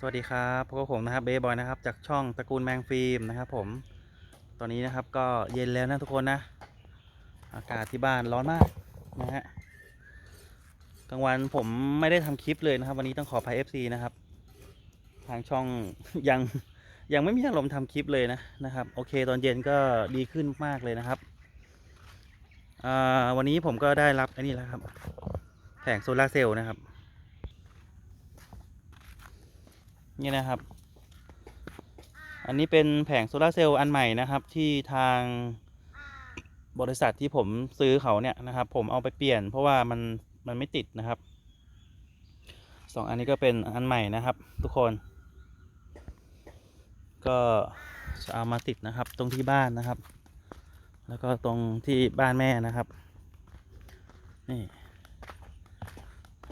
สวัสดีครับพบกับผมนะครับเบย์บอยนะครับ จากช่องตระกูลแมงฟิล์มนะครับผม ตอนนี้นะครับก็เย็นแล้วนะทุกคนนะ อากาศที่บ้านร้อนมากนะฮะ กลางวันผมไม่ได้ทำคลิปเลยนะครับ วันนี้ต้องขออภัย FC นะครับ ทางช่องยังยังไม่มีอารมณ์ทำคลิปเลยนะนะครับ โอเค ตอนเย็นก็ดีขึ้นมากเลยนะครับวันนี้ผมก็ได้รับอันนี้แล้วครับ แผงโซลาร์เซลล์นะครับ นี่นะครับ อันนี้เป็นแผงโซลาร์เซลล์อันใหม่นะครับ ที่ทางบริษัทที่ผมซื้อเขาเนี่ยนะครับ ผมเอาไปเปลี่ยน เพราะว่ามันมันไม่ติดนะครับสองอันนี้ก็เป็นอันใหม่นะครับ ทุกคน ก็จะเอามาติดนะครับ ตรงที่บ้านนะครับ แล้วก็ตรงที่บ้านแม่นะครับ นี่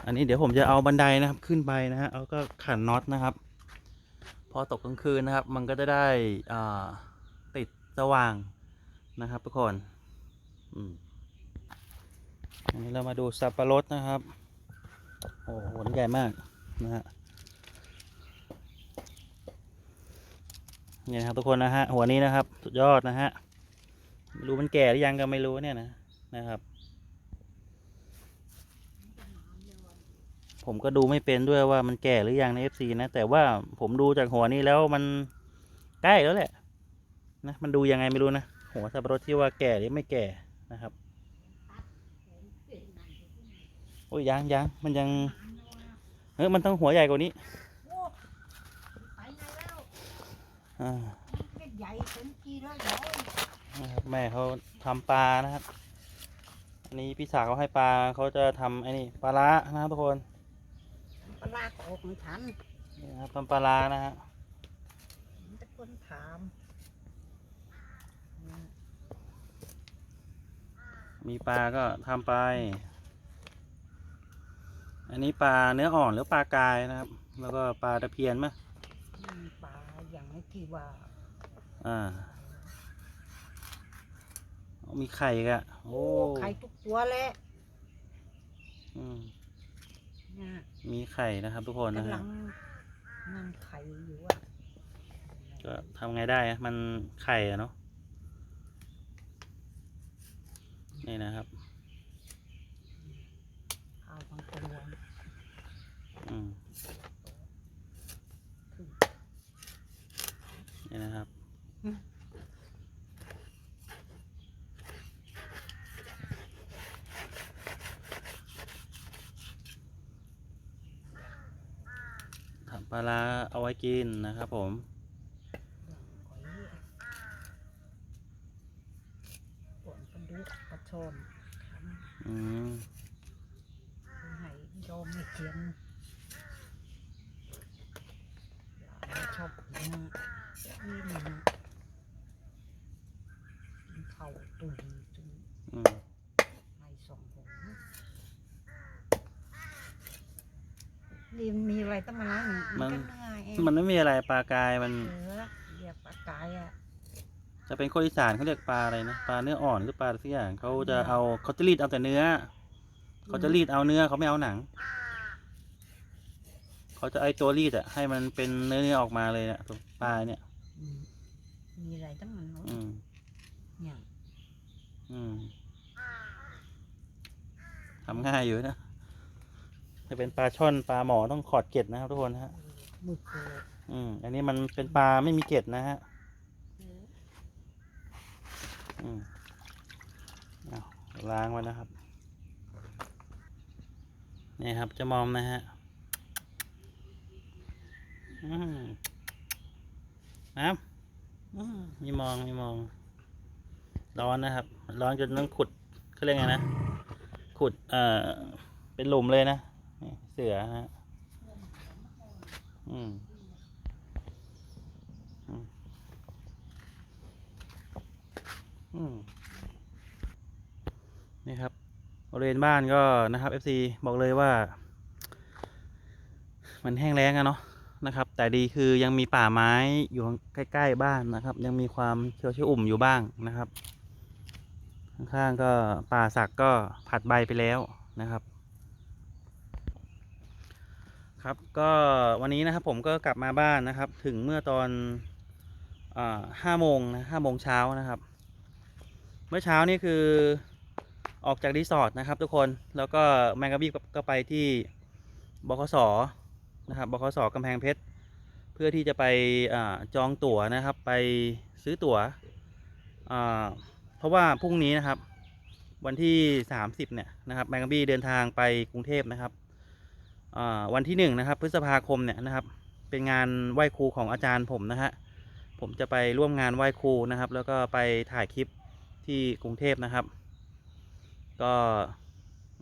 อันนี้เดี๋ยวผมจะเอาบันไดนะครับขึ้นไปนะฮะแล้วก็ขันน็อตนะครับ พอตกกลางคืนนะครับ มันก็จะได้ติดสว่างนะครับทุกคนอันนี้เรามาดูสับปะรดนะครับ โอ้โหใหญ่มากนะฮะนี่นะครับทุกคนนะฮะหัวนี้นะครับ สุดยอดนะฮะไม่รู้มันแก่หรือยังก็ไม่รู้เนี่ยนะนะครับ ผมก็ดูไม่เป็นด้วยว่ามันแก่หรือยังใน FC นะ แต่ว่าผมดูจากหัวนี้แล้วมันใกล้แล้วแหละนะมันดูยังไงไม่รู้นะหัวสับปะรดที่ว่าแก่หรือไม่แก่นะครับโอ้ยยังยังมันยังเฮ้ยมันต้องหัวใหญ่กว่านี้โอ้ไปไหนแล้วอ่าเล็กใหญ่เป็นกี่ร้อยร้อยนะครับแม่เขาทำปลานะครับอันนี้พี่สาวเขาให้ปลาเขาจะทำไอ้นี่ปลาร้านะครับทุกคน ปลาโขกไม่ทันนี่นะครับทำปลาร้านะฮะมันจะคนถามอืมมีปลาก็ทำไป อันนี้ปลาเนื้ออ่อนหรือปลากายนะครับ แล้วก็ปลาตะเพียนมะมีปลาอย่างที่ว่าอ่ามีไข่กะโอ้โอ้ไข่ทุกตัวแหละอืม เนี่ยมีไข่นะครับ ทุกคนนะกำลัฮะงนั่งไข่อยู่อะก็ทำไงได้อะมันไข่อะเนาะนี่นะครับ ข้าวบางตัว อืม นี่นะครับ ทำ ปลาร้าเอาไว้กินนะครับผมหอยปวนปลาดุกปลาชอนทำอืมให้ยอมไม่เทียนเราชอบกินนี่นี่นะกินข้าวตุยตุยอืม ในสองหัว นี่มีอะไรต้องมาล้างอีกมันก็เหนื่อยเองมันไม่มีอะไรปลากายมันเออเรียกปลากายอะจะเป็นคนอีสานเขาเรียกปลาอะไรนะปลาเนื้ออ่อนหรือปลาอะไรสักอย่างเขาจะเอาเขาจะรีดเอาแต่เนื้อเขาจะรีดเอาเนื้อเขาไม่เอาหนังเขาจะไอตัวรีดอะให้มันเป็นเนื้อเนื้อออกมาเลยเนี่ยตัวปลาเนี่ยอืมมีอะไรต้องมันอืมเนี่ยอืมทำง่ายอยู่นะ จะเป็นปลาช่อนปลาหมอต้องขอดเกล็ดนะครับทุกคนนะฮะมือโกอืมอันนี้มันเป็นปลาไม่มีเกล็ดนะฮะอืมเอาล้างไว้นะครับนี่ครับจะมอมนะฮะอืมน้ำอืมมีมองมีมอง ร้อนนะครับ ร้อนจนต้องขุดเขาเรียกไงนะ ขุด เอ่อ เป็นหลุมเลยนะนี่ เสือฮะอืมอืมอืมนี่ครับบริเวณบ้านก็นะครับ FC บอกเลยว่า มันแห้งแล้งอะเนาะนะครับ แต่ดีคือยังมีป่าไม้อยู่ใกล้ ๆ บ้านนะครับ ยังมีความเขียวชอุ่มอยู่บ้างนะครับ ข้างๆก็ป่าสักก็ผัดใบไปแล้วนะครับ ครับก็วันนี้นะครับผมก็กลับมาบ้านนะครับ ถึงเมื่อตอนห้าโมงนะห้าโมงเช้านะครับ เมื่อเช้านี่คือออกจากรีสอร์ทนะครับทุกคนแล้วก็แมงกะบี้ก็ไปที่บคสนะครับบคสกำแพงเพชรเพื่อที่จะไปอจองตั๋วนะครับ ไปซื้อตั๋วเพราะว่าพรุ่งนี้นะครับ วันที่ 30เนี่ยนะครับแมงกะบี้เดินทางไปกรุงเทพนะครับ วันที่หนึ่งนะครับ พฤษภาคมเนี่ยนะครับ เป็นงานไหว้ครูของอาจารย์ผมนะฮะผมจะไปร่วมงานไหว้ครูนะครับ แล้วก็ไปถ่ายคลิปที่กรุงเทพนะครับ ก็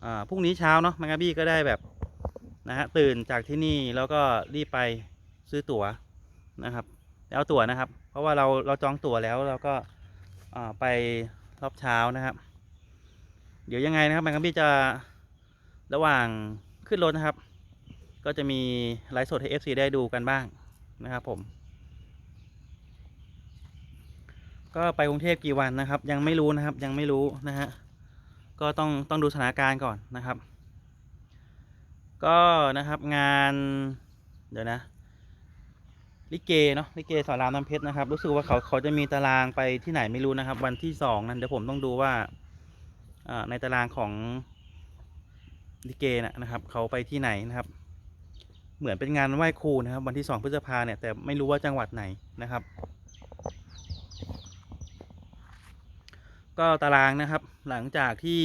อ่าพรุ่งนี้เช้าเนาะแมงกะบี้ก็ได้แบบนะฮะตื่นจากที่นี่แล้วก็รีบไปซื้อตั๋วนะครับแล้วเอาตั๋วนะครับ เพราะว่าเราเราจองตั๋วแล้วเราก็อ่าไปรอบเช้านะครับ เดี๋ยวยังไงนะครับแมงกะบี้จะระหว่างขึ้นรถนะครับ ก็จะมีไลฟ์สดให้ FC ได้ดูกันบ้างนะครับผม ก็ไปกรุงเทพกี่วันนะครับ ยังไม่รู้นะครับยังไม่รู้นะฮะก็ต้องต้องดูสถานการณ์ก่อนนะครับ ก็นะครับงานเดี๋ยวนะลิเกเนาะลิเกสอนรามน้ำเพชรนะครับรู้สึกว่าเขาเขาจะมีตารางไปที่ไหนไม่รู้นะครับ วันที่สองนั้นเดี๋ยวผมต้องดูว่าอ่าในตารางของลิเกนะนะครับ เขาไปที่ไหนนะครับ เหมือนเป็นงานไหว้ครูนะครับ วันที่สองพฤษภาเนี่ยแต่ไม่รู้ว่าจังหวัดไหนนะครับ ก็ตารางนะครับ หลังจากที่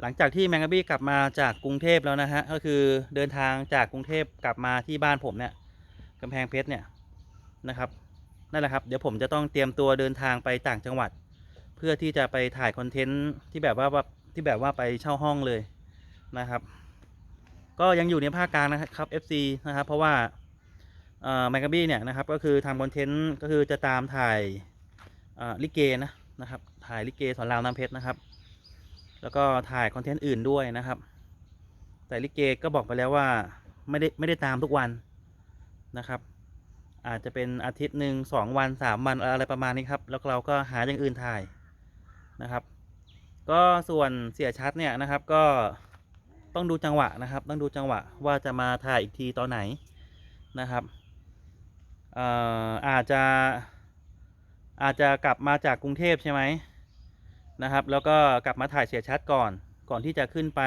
หลังจากที่แมงกะบี้กลับมาจากกรุงเทพแล้วนะฮะก็คือเดินทางจากกรุงเทพกลับมาที่บ้านผมเนี่ยกำแพงเพชรเนี่ยนะครับนั่นแหละครับเดี๋ยวผมจะต้องเตรียมตัวเดินทางไปต่างจังหวัด เพื่อที่จะไปถ่ายคอนเทนต์ที่แบบว่าว่าที่แบบว่าไปเช่าห้องเลยนะครับ ก็ยังอยู่ในภาคกลางนะครับ FC นะครับ เพราะว่าแมกกาบี้เนี่ยนะครับ ก็คือทำคอนเทนต์ก็คือจะตามถ่ายลิเกนะนะครับ ถ่ายลิเกสอนรามน้ำเพชรนะครับ แล้วก็ถ่ายคอนเทนต์อื่นด้วยนะครับ แต่ลิเกก็บอกไปแล้วว่าไม่ได้ไม่ได้ตามทุกวันนะครับ อาจจะเป็นอาทิตย์หนึ่งสองวันสามวันอะไรประมาณนี้ครับ แล้วเราก็หาอย่างอื่นถ่ายนะครับ ก็ส่วนเสียชัดเนี่ยนะครับก็ ต้องดูจังหวะนะครับ ต้องดูจังหวะว่าจะมาถ่ายอีกทีตอนไหนนะครับเอ่ออาจจะอาจจะกลับมาจากกรุงเทพใช่ไหมนะครับ แล้วก็กลับมาถ่ายเสียชัดก่อน ก่อนที่จะขึ้นไป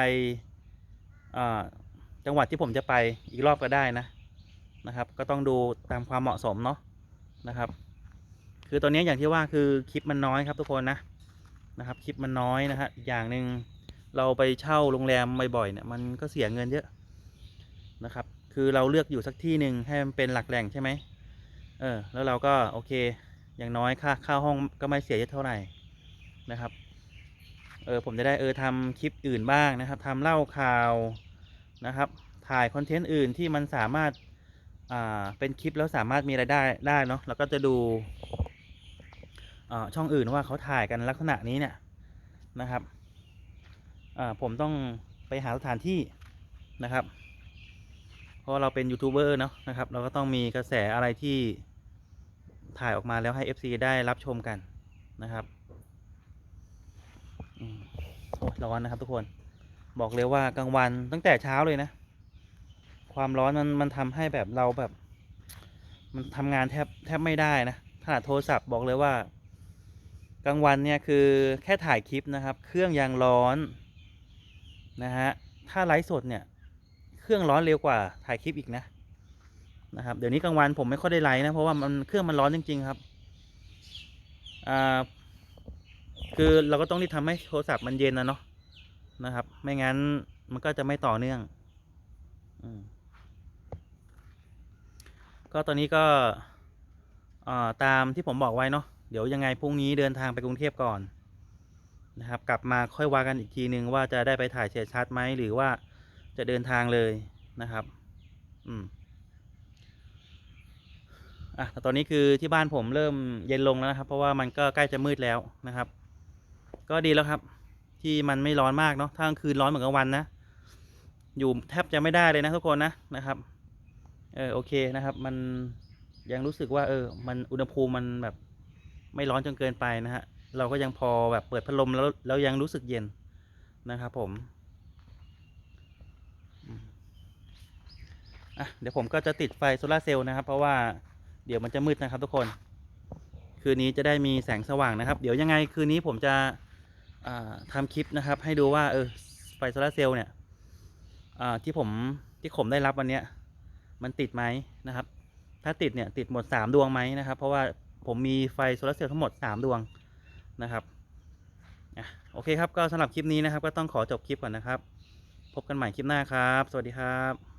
จังหวัดที่ผมจะไปอีกรอบก็ได้นะนะครับ ก็ต้องดูตามความเหมาะสมเนาะนะครับ คือตอนนี้อย่างที่ว่าคือคลิปมันน้อยครับทุกคนนะนะครับ คลิปมันน้อยนะฮะอีกอย่างหนึ่ง เราไปเช่าโรงแรมบ่อยๆเนี่ยมันก็เสียเงินเยอะนะครับ คือเราเลือกอยู่สักที่หนึ่งให้มันเป็นหลักแหล่งใช่ไหมเออแล้วเราก็โอเค อย่างน้อยค่าค่าห้องก็ไม่เสียเยอะเท่าไหร่นะครับเออผมจะได้เออทำคลิปอื่นบ้างนะครับทำเล่าข่าวนะครับ ถ่ายคอนเทนต์อื่นที่มันสามารถอ่าเป็นคลิปแล้วสามารถมีรายได้ได้เนาะเราก็จะดูอ่าช่องอื่นว่าเขาถ่ายกันลักษณะนี้เนี่ยนะครับ ผมต้องไปหาสถานที่นะครับเพราะเราเป็นยูทูบเบอร์เนาะนะครับ เราก็ต้องมีกระแสอะไรที่ถ่ายออกมาแล้วให้ FC ได้รับชมกันนะครับอืมโอ้ยร้อนนะครับทุกคนบอกเลยว่ากลางวันตั้งแต่เช้าเลยนะ ความร้อนมันมันทำให้แบบเราแบบ มันทำงานแทบแทบไม่ได้นะขนาดโทรศัพท์บอกเลยว่ากลางวันเนี่ยคือแค่ถ่ายคลิปนะครับ เครื่องยังร้อน นะฮะ ถ้าไลฟ์สดเนี่ย เครื่องร้อนเร็วกว่าถ่ายคลิปอีกนะ นะครับ เดี๋ยวนี้กลางวันผมไม่ค่อยได้ไลฟ์นะ เพราะว่ามันเครื่องมันร้อนจริง ๆ ครับ อ่า คือเราก็ต้องรีบทำให้โทรศัพท์มันเย็นนะเนาะ นะครับ ไม่งั้นมันก็จะไม่ต่อเนื่องอมก็ตอนนี้ก็อ่าตามที่ผมบอกไว้เนาะเดี๋ยวยังไงพรุ่งนี้เดินทางไปกรุงเทพก่อน นะครับ กลับมาค่อยว่ากันอีกทีนึงว่าจะได้ไปถ่ายเสียชัดไหมหรือว่าจะเดินทางเลยนะครับ อืมอะแต่ตอนนี้คือที่บ้านผมเริ่มเย็นลงแล้วนะครับ เพราะว่ามันก็ใกล้จะมืดแล้วนะครับ ก็ดีแล้วครับ ที่มันไม่ร้อนมากเนาะถ้ากลางคืนร้อนเหมือนกลางวันนะอยู่แทบจะไม่ได้เลยนะทุกคนนะนะครับ เออโอเคนะครับ มันยังรู้สึกว่า เออ มันอุณหภูมิมันแบบไม่ร้อนจนเกินไปนะฮะ เราก็ยังพอแบบเปิดพัดลมแล้วแล้วยังรู้สึกเย็นนะครับผมอะเดี๋ยวผมก็จะติดไฟโซลาเซลล์นะครับ เพราะว่าเดี๋ยวมันจะมืดนะครับทุกคน คืนนี้จะได้มีแสงสว่างนะครับ เดี๋ยวยังไงคืนนี้ผมจะอ่าทำคลิปนะครับ ให้ดูว่าเออไฟโซลาเซลล์เนี่ยที่ผมที่ผมได้รับวันเนี้ยมันติดไหมนะครับ ถ้าติดเนี่ยติดหมดสามดวงไหมนะครับ เพราะว่าผมมีไฟโซลาเซลล์ทั้งหมดสามดวง นะครับอะโอเคครับก็สำหรับคลิปนี้นะครับ ก็ต้องขอจบคลิปก่อนนะครับ พบกันใหม่คลิปหน้าครับ สวัสดีครับ